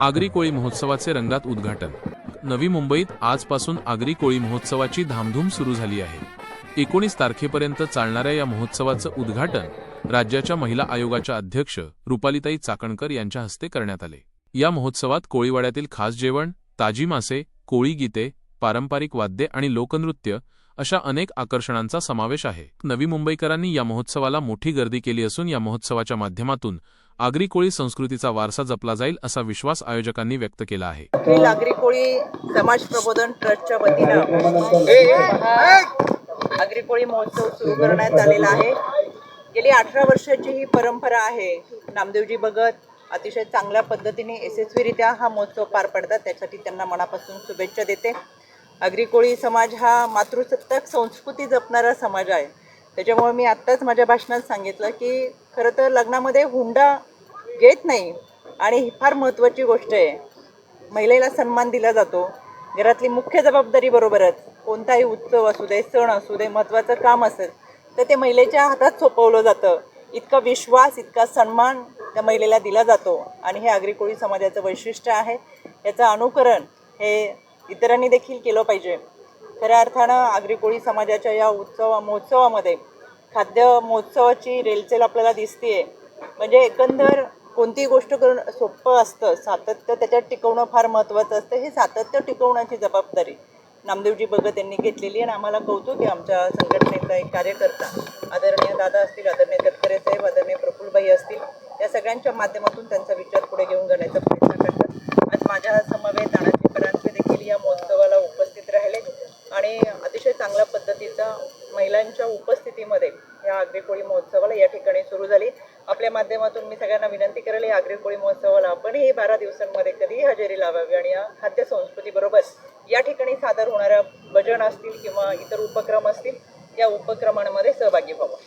आगरी कोळी महोत्सवाचे रंगात उद्घाटन. नवी मुंबईत आजपासून आगरी कोळी महोत्सवाची धामधूम सुरू झाली आहे. एकोणीस तारखेपर्यंत चालणाऱ्या या महोत्सवाचं उद्घाटन राज्याच्या महिला आयोगाच्या अध्यक्ष रुपालीताई चाकणकर यांच्या हस्ते करण्यात आले. या महोत्सवात कोळीवाड्यातील खास जेवण ताजी मासे कोळी गीते पारंपरिक वाद्ये आणि लोकनृत्य अशा अनेक आकर्षणांचा समावेश आहे. नवी मुंबईकरांनी या महोत्सवाला मोठी गर्दी केली असून या महोत्सवाच्या माध्यमातून आगरी कोळी संस्कृतीचा वारसा जपला जाईल असा विश्वास आयोजकांनी व्यक्त केला आहे. आगरी कोळी समाज प्रबोधन ट्रस्टच्या वतीनं हा आगरी कोळी महोत्सव सुरू करण्यात आलेला आहे. गेली अठरा वर्षाची ही परंपरा आहे. नामदेवजी भगत अतिशय चांगल्या पद्धतीने यशस्वीरित्या हा महोत्सव पार पडतात. त्यासाठी त्यांना मनापासून शुभेच्छा देते. आगरी कोळी समाज हा मातृसत्ताक संस्कृती जपणारा समाज आहे. त्याच्यामुळे मी आत्ताच माझ्या भाषणात सांगितलं की खरं तर लग्नामध्ये हुंडा घेत नाही. आणि ही फार महत्त्वाची गोष्ट आहे. महिलेला सन्मान दिला जातो. घरातली मुख्य जबाबदारी बरोबरच कोणताही उत्सव असू दे सण असू दे महत्त्वाचं काम असेल तर ते महिलेच्या हातात सोपवलं जातं. इतका विश्वास इतका सन्मान त्या महिलेला दिला जातो. आणि हे आगरी कोळी समाजाचं वैशिष्ट्य आहे. याचं अनुकरण हे इतरांनी देखील केलं पाहिजे. खऱ्या अर्थानं आगरी कोळी समाजाच्या या उत्सवा महोत्सवामध्ये खाद्य महोत्सवाची रेलचेल आपल्याला दिसते म्हणजे एकंदर कोणतीही गोष्ट करणं सोपं असतं. सातत्य त्याच्यात टिकवणं फार महत्त्वाचं असतं. हे सातत्य टिकवण्याची जबाबदारी नामदेवजी भगत यांनी घेतलेली आहे आणि आम्हाला कौतुक आहे आमच्या संघटनेचा एक कार्यकर्ता. आदरणीय दादा असतील आदरणीय तटकरे साहेब आदरणीय प्रफुल्लबाई असतील या सगळ्यांच्या माध्यमातून त्यांचा विचार पुढे घेऊन जाण्याचा प्रयत्न करतात. आज माझ्या समवेत अनाजी परांजपे देखील या महोत्सवाला उपस्थित राहिले आणि अतिशय चांगल्या पद्धतीचा महिलांच्या उपस्थितीमध्ये या आगरी कोळी महोत्सवाला या ठिकाणी सुरू झाली. आपल्या माध्यमातून मी सगळ्यांना विनंती करेल या आग्री कोळी महोत्सवाला आपणही बारा दिवसांमध्ये कधीही हजेरी लावावी आणि या खाद्य संस्कृतीबरोबर या ठिकाणी सादर होणाऱ्या भजन असतील किंवा इतर उपक्रम असतील या उपक्रमांमध्ये सहभागी व्हावं.